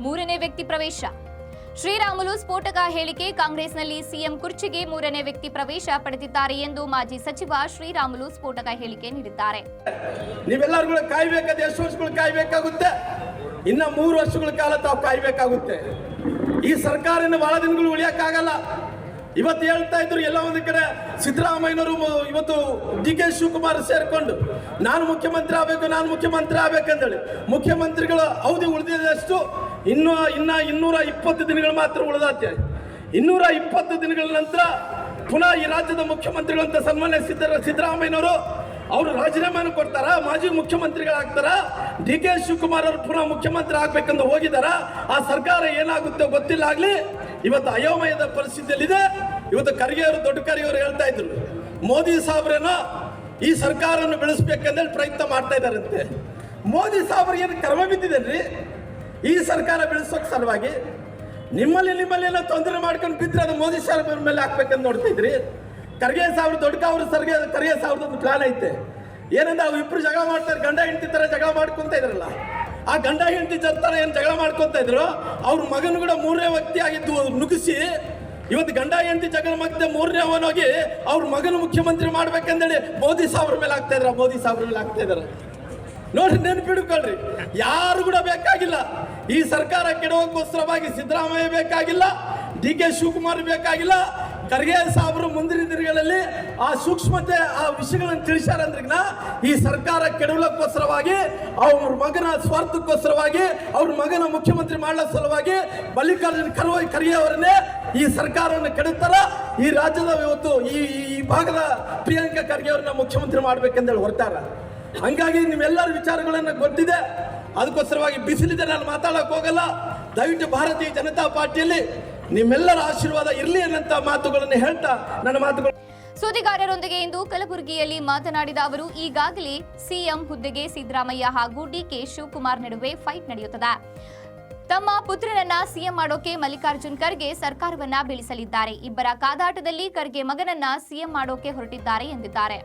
ಮೂರನೇ ವ್ಯಕ್ತಿ ಪ್ರವೇಶ. ಶ್ರೀರಾಮುಲು ಸ್ಫೋಟಕ ಹೇಳಿಕೆ ಕಾಂಗ್ರೆಸ್ನಲ್ಲಿ ಸಿಎಂ ಕುರ್ಚಿಗೆ ಮೂರನೇ ವ್ಯಕ್ತಿ ಪ್ರವೇಶ ಪಡೆದಿದ್ದಾರೆ ಎಂದು ಮಾಜಿ ಸಚಿವ ಶ್ರೀರಾಮುಲು ಸ್ಫೋಟಕ ಹೇಳಿಕೆ ನೀಡಿದ್ದಾರೆ. ನೀವೆಲ್ಲರೂ ಕಾಯ್ಬೇಕಾದ ಎಷ್ಟು ವರ್ಷಗಳು ಕಾಯ್ಬೇಕಾಗುತ್ತೆ? ಇನ್ನ ಮೂರು ವರ್ಷಗಳ ಕಾಲ ತಾವು ಕಾಯ್ಬೇಕಾಗುತ್ತೆ. ಈ ಸರ್ಕಾರ ಬಹಳ ದಿನಗಳು ಉಳಿಯಕ್ಕಾಗಲ್ಲ. ಇವತ್ತು ಹೇಳ್ತಾ ಇದ್ರು ಎಲ್ಲ ಒಂದು ಕಡೆ ಸಿದ್ದರಾಮಯ್ಯನವರು ಇವತ್ತು ಡಿ ಕೆ ಶಿವಕುಮಾರ್ ಸೇರ್ಕೊಂಡು, ನಾನು ಮುಖ್ಯಮಂತ್ರಿ ಆಗಬೇಕು, ನಾನು ಮುಖ್ಯಮಂತ್ರಿ ಆಗ್ಬೇಕಂತೇಳಿ ಮುಖ್ಯಮಂತ್ರಿಗಳ ಅವಧಿ ಉಳಿದಿದಷ್ಟು ಇನ್ನು, ಇನ್ನ ಇನ್ನೂರ ಇಪ್ಪತ್ತು ದಿನಗಳು ಮಾತ್ರ ಉಳಿದಾತೆ. ಇನ್ನೂರ ಇಪ್ಪತ್ತು ದಿನಗಳ ನಂತರ ಪುನಃ ಈ ರಾಜ್ಯದ ಮುಖ್ಯಮಂತ್ರಿಗಳಂತ ಸನ್ಮಾನ್ಯ ಸಿದ್ದರ, ಸಿದ್ದರಾಮಯ್ಯನವರು ಅವರು ರಾಜೀನಾಮೆಯನ್ನು ಕೊಡ್ತಾರ, ಮಾಜಿ ಮುಖ್ಯಮಂತ್ರಿಗಳಾಗ್ತಾರ. ಡಿ ಕೆ ಶಿವಕುಮಾರ್ ಅವರು ಪುನಃ ಮುಖ್ಯಮಂತ್ರಿ ಆಗ್ಬೇಕಂತ ಹೋಗಿದಾರ. ಆ ಸರ್ಕಾರ ಏನಾಗುತ್ತೋ ಗೊತ್ತಿಲ್ಲ ಆಗ್ಲಿ ಇವತ್ತು ಅಯೋಮಯದ ಪರಿಸ್ಥಿತಿಯಲ್ಲಿದೆ. ಇವತ್ತು ಖರ್ಗೆಯವರು, ದೊಡ್ಡ ಖರ್ಗೆಯವರು ಹೇಳ್ತಾ ಇದ್ರು, ಮೋದಿ ಸಾಹೇಬ್ರೇನೋ ಈ ಸರ್ಕಾರವನ್ನು ಬೆಳೆಸ್ಬೇಕಂದೇಳಿ ಪ್ರಯತ್ನ ಮಾಡ್ತಾ ಇದ್ದಾರಂತೆ. ಮೋದಿ ಸಾಹೇಬ್ರು ಏನು ಕರ್ಮ ಬಿದ್ದಿದೇನ್ರಿ? ಈ ಸರ್ಕಾರ ಬೆಳೆಸೋಕೆ ಸಲುವಾಗಿ ನಿಮ್ಮಲ್ಲಿ ನಿಮ್ಮಲ್ಲಿ ಏನೋ ತೊಂದರೆ ಮಾಡ್ಕೊಂಡು ಬಿದ್ದರೆ ಅದು ಮೋದಿ ಸಾಹೇಬ್ರ ಮೇಲೆ ಹಾಕ್ಬೇಕಂತ ನೋಡ್ತಾ ಇದ್ರಿ? ಖರ್ಗೆ ಸಾವಿರ ದೊಡ್ಡ ಅವ್ರ ಸರ್ಗೆ, ಖರ್ಗೆ ಸಾವಿರದ ಒಂದು ಪ್ಲಾನ್ ಐತೆ. ಏನಂದ್ರೆ ಅವ್ರು ಇಬ್ರು ಜಗಳ ಮಾಡ್ತಾರೆ, ಗಂಡ ಹೆಂಡತಿ ಥರ ಜಗಳ ಮಾಡ್ಕೊಂತ ಇದ್ರಲ್ಲ. ಆ ಗಂಡ ಹೆಂಡತಿ ಜತ್ತಾರೆ ಏನು ಜಗಳ ಮಾಡ್ಕೊತಾ ಇದ್ರು? ಅವ್ರ ಮಗನ ಕೂಡ ಮೂರನೇ ವ್ಯಕ್ತಿ ಆಗಿದ್ದು ನುಗ್ಗಿಸಿ ಇವತ್ತು ಗಂಡ ಹೆಂಡತಿ ಜಗಳ ಮತ್ತೆ ಮೂರನೇ ಅವನೋಗಿ ಅವ್ರ ಮಗನ ಮುಖ್ಯಮಂತ್ರಿ ಮಾಡ್ಬೇಕಂದೇಳಿ ಮೋದಿ ಸಾವ್ರ ಮೇಲೆ ಆಗ್ತಾ ಇದ್ರ ಮೋದಿ ಸಾವ್ರ ಮೇಲೆ ಆಗ್ತಾ ಇದಾರೆ. ನೋಡ್ರಿ ನೆನ್ಪಿಡ್ಕೊಳ್ರಿ, ಯಾರು ಕೂಡ ಬೇಕಾಗಿಲ್ಲ. ಈ ಸರ್ಕಾರ ಕೆಡವಕ್ಕೋಸ್ಕರವಾಗಿ ಸಿದ್ದರಾಮಯ್ಯ ಬೇಕಾಗಿಲ್ಲ, ಡಿ ಕೆ ಶಿವಕುಮಾರ್ ಬೇಕಾಗಿಲ್ಲ ಖರ್ಗೆ ಸಾಬ್ರು ಮುಂದಿನ ದಿನಗಳಲ್ಲಿ ಆ ಸೂಕ್ಷ್ಮತೆ, ಆ ವಿಷಯಗಳನ್ನು ತಿಳಿಸ್ಯಾರಂದ್ರಿಗ್ನ ಈ ಸರ್ಕಾರ ಕೆಡವಲಕ್ಕೋಸ್ಕರವಾಗಿ, ಅವ್ರ ಮಗನ ಸ್ವಾರ್ಥಕ್ಕೋಸ್ಕರವಾಗಿ, ಅವ್ರ ಮಗನ ಮುಖ್ಯಮಂತ್ರಿ ಮಾಡಲ ಸಲುವಾಗಿ ಮಲ್ಲಿಕಾರ್ಜುನ ಖರ್ಗೆ ಖರ್ಗೆ ಅವರನ್ನೇ ಈ ಸರ್ಕಾರವನ್ನು ಕೆಡುತ್ತಾರ ಈ ರಾಜ್ಯದ ಇವತ್ತು ಈ ಈ ಭಾಗದ ಪ್ರಿಯಾಂಕಾ ಖರ್ಗೆ ಅವ್ರನ್ನ ಮುಖ್ಯಮಂತ್ರಿ ಮಾಡ್ಬೇಕಂದೇಳಿ ಹೊರತಾರ ಹಂಗಾಗಿ ನಿಮ್ಮೆಲ್ಲರ ವಿಚಾರಗಳನ್ನು ಗೊತ್ತಿದೆ. ಅದಕ್ಕೋಸ್ಕರವಾಗಿ ಬಿಸಿಲಿದೆ, ನಾನು ಮಾತಾಡೋಕ್ಕೋಗಲ್ಲ ದಯವಿಟ್ಟು ಭಾರತೀಯ ಜನತಾ ಪಾರ್ಟಿಯಲ್ಲಿ ನಿಮ್ಮೆಲ್ಲರ ಆಶೀರ್ವಾದ ಇರಲಿ ಅನ್ನಂತ ಮಾತುಗಳನ್ನು ಹೇಳ್ತಾ ನನ್ನ ಮಾತುಗಳು ಸುದ್ದಿಗಾರರೊಂದಿಗೆ ಇಂದು ಕಲಬುರಗಿಯಲ್ಲಿ ಮಾತನಾಡಿದ ಅವರು, ಈಗಾಗಲೇ ಸಿಎಂ ಹುದ್ದೆಗೆ ಸಿದ್ದರಾಮಯ್ಯ ಹಾಗೂ ಡಿಕೆ ಶಿವಕುಮಾರ್ ನಡುವೆ ಫೈಟ್ ನಡೆಯುತ್ತದೆ. ತಮ್ಮ ಪುತ್ರನನ್ನ ಸಿಎಂ ಮಾಡೋಕೆ ಮಲ್ಲಿಕಾರ್ಜುನ್ ಖರ್ಗೆ ಸರ್ಕಾರವನ್ನ ಬೀಳಿಸಲಿದ್ದಾರೆ. ಇಬ್ಬರ ಕಾದಾಟದಲ್ಲಿ ಖರ್ಗೆ ಮಗನನ್ನ ಸಿಎಂ ಮಾಡೋಕೆ ಹೊರಟಿದ್ದಾರೆ ಎಂದಿದ್ದಾರೆ.